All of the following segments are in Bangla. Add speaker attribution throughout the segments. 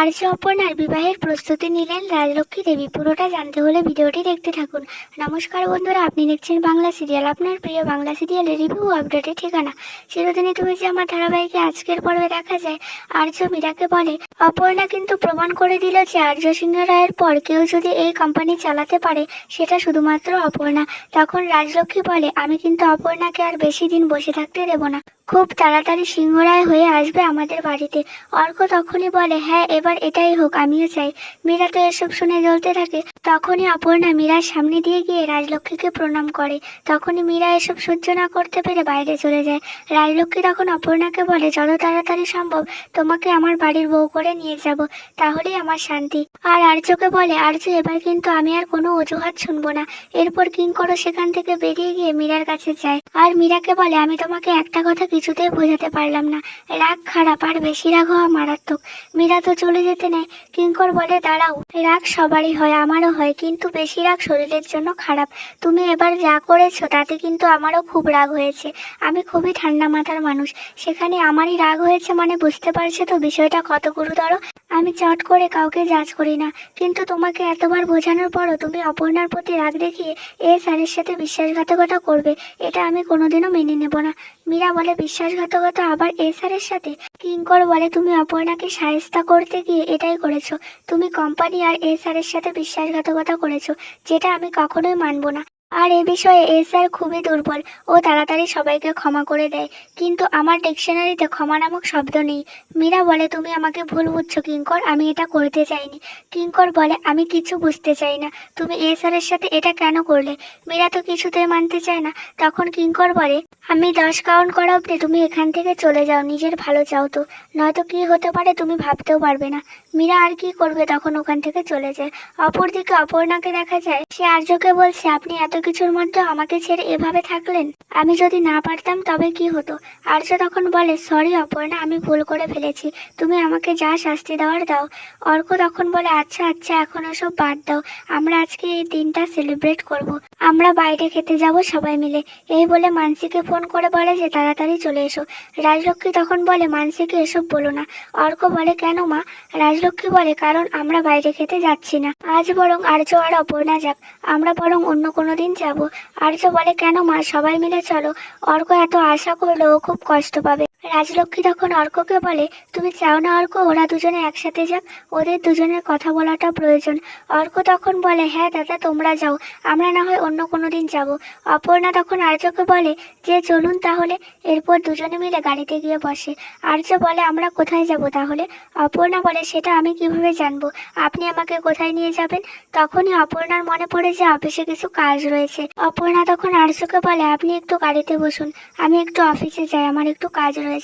Speaker 1: আর্য অপর্ণার বিবাহের প্রস্তুতি নিলেন রাজলক্ষ্মী দেবী। পুরোটা জানতে হলে ভিডিওটি দেখতে থাকুন। নমস্কার বন্ধুরা, আপনি দেখছেন বাংলা সিরিয়াল। আপনার প্রিয় বাংলা সিরিয়ালের রিভিউ আপডেটের ঠিকানা। চিরদিনই তুমি যে আমার ধারাবাহিকে আজকের পর্বে দেখা যায়। আর্য মীরাকে বলে, অপর্ণা কিন্তু প্রমাণ করে দিল যে আর্য সিংহ রায়ের পর কেউ যদি এই কোম্পানি চালাতে পারে, সেটা শুধুমাত্র অপর্ণা। তখন রাজলক্ষ্মী বলে, আমি কিন্তু অপর্ণাকে আর বেশি দিন বসে থাকতে দেব না। খুব তাড়াতাড়ি সিংহরায় হয়ে আসবে আমাদের বাড়িতে। অর্ক তখনই বলে হ্যাঁ এবার এটাই হোক, আমিও চাই। মীরা তো এসব শুনে জ্বলতে থাকে। তখনই অপর্ণা মীরার সামনে দিয়ে গিয়ে রাজলক্ষ্মীকে প্রণাম করে। তখনই মীরা এসব সহ্য না করতে পেরে বাইরে চলে যায়। রাজলক্ষ্মী তখন অপর্ণাকে বলে, যত তাড়াতাড়ি সম্ভব, তোমাকে আমার বাড়ির বউ করে নিয়ে যাব। তাহলেই আমার শান্তি। আর আর্যকে বলে, আর্য, এবার কিন্তু আমি আর কোনো অজুহাত শুনব না। এরপর কিং করো সেখান থেকে বেরিয়ে গিয়ে মীরার কাছে যায়। আর মীরাকে বলে, আমি তোমাকে একটা কথা কিছুতেই বোঝাতে পারলাম না। রাগ খারাপ আর বেশি রাগ হওয়া মারাত্মক। মীরা তো চলে যেতে নেয়। কিঙ্কর বলে, দাঁড়াও, রাগ সবারই হয়, আমারও হয়, কিন্তু বেশি রাগ শরীরের জন্য খারাপ। তুমি এবার যা করেছ, তাতে কিন্তু আমারও খুব রাগ হয়েছে। আমি খুবই ঠান্ডা মাথার মানুষ। সেখানে আমারই রাগ হয়েছে মানে বুঝতে পারছে তো বিষয়টা কত গুরুতর? আমি চট করে কাউকে জাজ করি না। কিন্তু তোমাকে এতবার বোঝানোর পরও তুমি অপর্ণার প্রতি রাগ দেখিয়ে এ স্যারের সাথে বিশ্বাসঘাতকতা করবে, এটা আমি কোনোদিনও মেনে নেব না। মীরা বলে বিশ্বাসঘাতকতা আবার এসারের সাথে? কিঙ্কর বলে তুমি অপর্ণাকে সাহেস্তা করতে গিয়ে এটাই করেছ। তুমি কোম্পানি আর এসারের সাথে বিশ্বাসঘাতকতা করেছ, যেটা আমি কখনোই মানবো না। আর এ বিষয়ে এ স্যার খুবই দুর্বল। ও তাড়াতাড়ি সবাইকে ক্ষমা করে দেয়। কিন্তু আমার ডিকশনারিতে ক্ষমা নামক শব্দ নেই। মীরা বলে, তুমি আমাকে ভুল বুঝছ, কিঙ্কর। আমি এটা করতে চাইনি। কিঙ্কর বলে, আমি কিছু বুঝতে চাই না। তুমি এ স্যারের সাথে এটা কেন করলে? মীরা তো কিছুতেই মানতে চায় না। তখন কিঙ্কর বলে, আমি দশ কাউন্ট করা অব্দি তুমি এখান থেকে চলে যাও। নিজের ভালো চাও তো। নয়তো কি হতে পারে তুমি ভাবতেও পারবে না। মীরা আর কি করবে তখন ওখান থেকে চলে যায়। অপরদিকে অপর্ণাকে দেখা যায়, সে আর্যকে বলছে, আপনি এত কিছুর মধ্যে আমাকে ছেড়ে এভাবে থাকলেন? আমি যদি না পারতাম তবে কি হতো? আর্য তখন বলে, সরি অপর্ণা, আমি ভুল করে ফেলেছি। তুমি আমাকে যা শাস্তি দেওয়ার দাও। অর্ক তখন বলে আচ্ছা আচ্ছা এখন এসব বাদ দাও। আমরা আজকে এই দিনটা সেলিব্রেট করব। আমরা বাইরে খেতে যাব সবাই মিলে। এই বলে মানসিকে ফোন করে বলে যে, তাড়াতাড়ি চলে এসো। রাজলক্ষ্মী তখন বলে, মানসিকে এসব বলো না। অর্ক বলে, কেন মা? রাজলক্ষ্মী বলে, কারণ আমরা বাইরে খেতে যাচ্ছি না। আজ বরং আর্য আর অপর্ণা যাক, আমরা বরং অন্য কোনো দিন যাব। আর্য বলে, কেন মা? সবাই মিলে চলো। অর্ক এত আশা করলেও খুব কষ্ট পাবে। রাজলক্ষ্মী তখন অর্ককে বলে, তুমি চাও না অর্ক, ওরা দুজনে একসাথে যাক, ওদের দুজনের কথা বলাটা প্রয়োজন। অর্ক তখন বলে হ্যাঁ দাদা, তোমরা যাও, আমরা না হয় অন্য কোনো দিন যাব। অপর্ণা তখন আর্যকে বলে, যে চলুন তাহলে, এরপর দুজনে মিলে গাড়িতে গিয়ে বসে। আর্য বলে, আমরা কোথায় যাব তাহলে? অপর্ণা বলে, সেটা আমি কীভাবে জানব? আপনি আমাকে কোথায় নিয়ে যাবেন? তখনই অপর্ণার মনে পড়ে যে অফিসে কিছু কাজ রয়েছে। অপর্ণা তখন আর্যকে বলে, আপনি একটু গাড়িতে বসুন, আমি একটু অফিসে যাই, আমার একটু কাজ রয়েছে।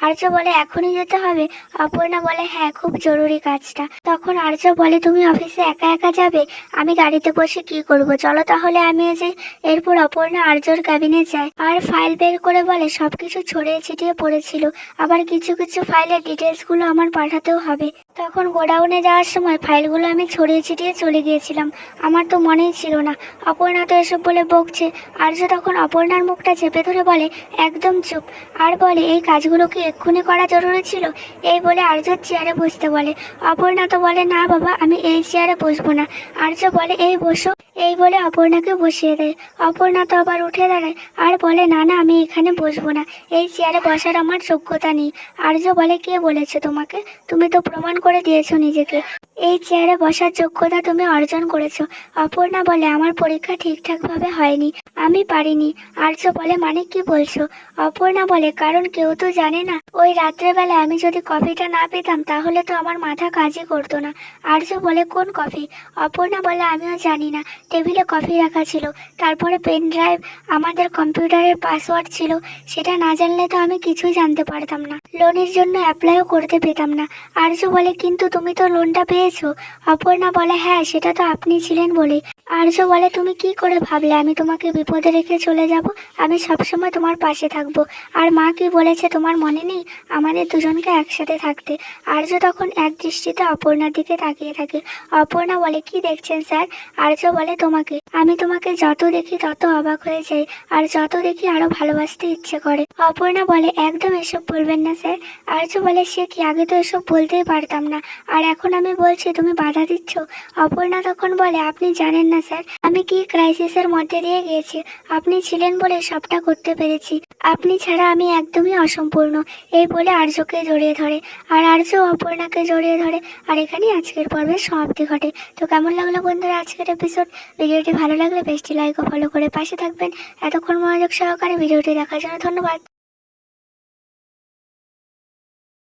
Speaker 1: আর্য বলে, এখনই যেতে হবে? অপর্ণা বলে হ্যাঁ খুব জরুরি কাজটা। তখন আর্য বলে, তুমি অফিসে একা একা যাবে? আমি গাড়িতে বসে কি করব? চলো তাহলে আমি যাই। এরপর অপর্ণা আর্যর ক্যাবিনে যায়। আর ফাইল বের করে বলে, সবকিছু ছড়িয়ে ছিটিয়ে পড়েছিল। আবার কিছু কিছু ফাইলের ডিটেলসগুলো আমার পাঠাতেও হবে। তখন গোডাউনে যাওয়ার সময় ফাইলগুলো আমি ছড়িয়ে ছিটিয়ে চলে গিয়েছিলাম। আমার তো মনেই ছিল না। অপর্ণা তো এসব বলে বকছে। আর্য তখন অপর্ণার মুখটা চেপে ধরে বলে, একদম চুপ। আর বলে, এই কাজগুলো কি এক্ষুনি করা জরুরি ছিল? এই বলে আর্য চেয়ারে বসতে বলে। অপর্ণা তো বলে, না বাবা, আমি এই চেয়ারে বসবো না। আর্য বলে, এই বসো। এই বলে অপর্ণাকে বসিয়ে দেয়। অপর্ণা তো আবার উঠে দাঁড়ায়। আর বলে, না না, আমি এখানে বসবো না। এই চেয়ারে বসার আমার যোগ্যতা নেই। আর্য বলে, কে বলেছে তোমাকে? তুমি তো প্রমাণ করে দিয়েছ নিজেকে। এই চেয়ারে বসার যোগ্যতা তুমি অর্জন করেছ। অপর্ণা বলে, আমার পরীক্ষা ঠিকঠাকভাবে হয়নি, আমি পারিনি। আর্য বলে মানে কি বলছো? অপর্ণা বলে, কারণ কেউ তো জানে না। ওই রাত্রেবেলা আমি যদি কফিটা না পেতাম, তাহলে তো আমার মাথা কাজই করতো না। আর্য বলে, কোন কফি? অপর্ণা বলে, আমিও জানি না। টেবিলে কফি রাখা ছিল। তারপরে পেন ড্রাইভ, আমাদের কম্পিউটারের পাসওয়ার্ড ছিল। সেটা না জানলে তো আমি কিছুই জানতে পারতাম না। লোনের জন্য অ্যাপ্লাইও করতে পেতাম না। আর্য বলে, কিন্তু তুমি তো লোনটা পেয়েছ অপর্ণা বলে হ্যাঁ সেটা তো আপনি ছিলেন বলে। আর্য বলে, তুমি কি করে ভাবলে? আমি তোমাকে বিপদে রেখে চলে যাব। আমি সবসময় তোমার পাশে থাকব। আর মা কি বলেছে তোমার মনে নেই? আমাদের দুজনকে একসাথে থাকতে। আর্য তখন এক দৃষ্টিতে অপর্ণার দিকে তাকিয়ে থাকে। অপর্ণা বলে, কি দেখছেন স্যার? আর্য বলে, তোমাকে। আমি তোমাকে যত দেখি তত অবাক হয়ে যাই। আর যত দেখি আরও ভালোবাসতে ইচ্ছে করে। অপর্ণা বলে, একদম এসব বলবেন না স্যার। আর্য বলে, সে কি? আগে তো এসব বলতেই পারতাম না। আর এখন আমি বলছি, তুমি বাধা দিচ্ছ? অপর্ণা তখন বলে, আপনি জানেন না স্যার। আমি কি ক্রাইসিসের মধ্যে দিয়ে গিয়েছি? আপনি ছিলেন বলে সবটা করতে পেরেছি। আপনি ছাড়া আমি একদমই অসম্পূর্ণ। এই বলে আর্যকে জড়িয়ে ধরে। আর আর্য অপর্ণাকে জড়িয়ে ধরে। আর এখানেই আজকের পর্বের সমাপ্তি ঘটে। তো কেমন লাগল বন্ধুরা আজকের এপিসোড ভিডিওটি ভালো লাগলে বেশটি লাইক ও ফলো করে পাশে থাকবেন। এতক্ষণ মনোযোগ সহকারে ভিডিওটি দেখার জন্য ধন্যবাদ।